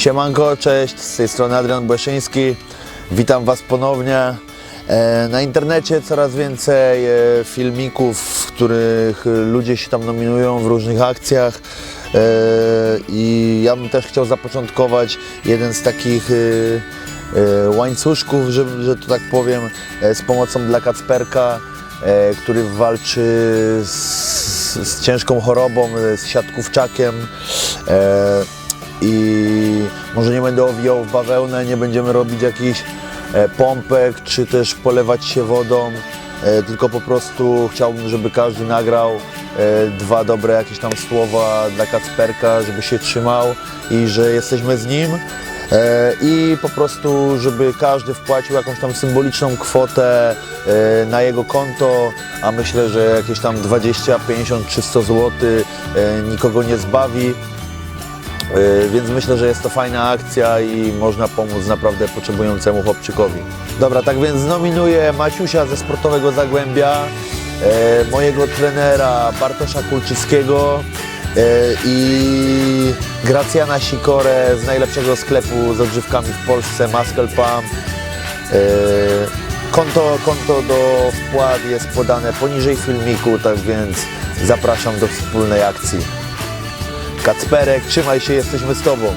Siemanko, cześć, z tej strony Adrian Błeszyński. Witam Was ponownie. E, Na internecie coraz więcej e, filmików, w których ludzie się tam nominują w różnych akcjach. E, I ja bym też chciał zapoczątkować jeden z takich łańcuszków, że, że to tak powiem, z pomocą dla Kacperka, który walczy z, z ciężką chorobą, z siatkówczakiem. I może nie będę owijał w bawełnę, nie będziemy robić jakichś e, pompek, czy też polewać się wodą, e, tylko po prostu chciałbym, żeby każdy nagrał e, dwa dobre jakieś tam słowa dla Kacperka, żeby się trzymał i że jesteśmy z nim. I po prostu, żeby każdy wpłacił jakąś tam symboliczną kwotę na jego konto, a myślę, że jakieś tam 20, 50 czy 100 zł nikogo nie zbawi. Yy, Więc myślę, że jest to fajna akcja i można pomóc naprawdę potrzebującemu chłopczykowi. Dobra, tak więc nominuję Maciusia ze Sportowego Zagłębia, e, mojego trenera Bartosza Kulczyckiego e, i Gracjana Sikorę z najlepszego sklepu z odżywkami w Polsce, Muscle Pump. Konto, konto do wpłat jest podane poniżej filmiku, tak więc zapraszam do wspólnej akcji. Kacperek, trzymaj się, jesteśmy z Tobą.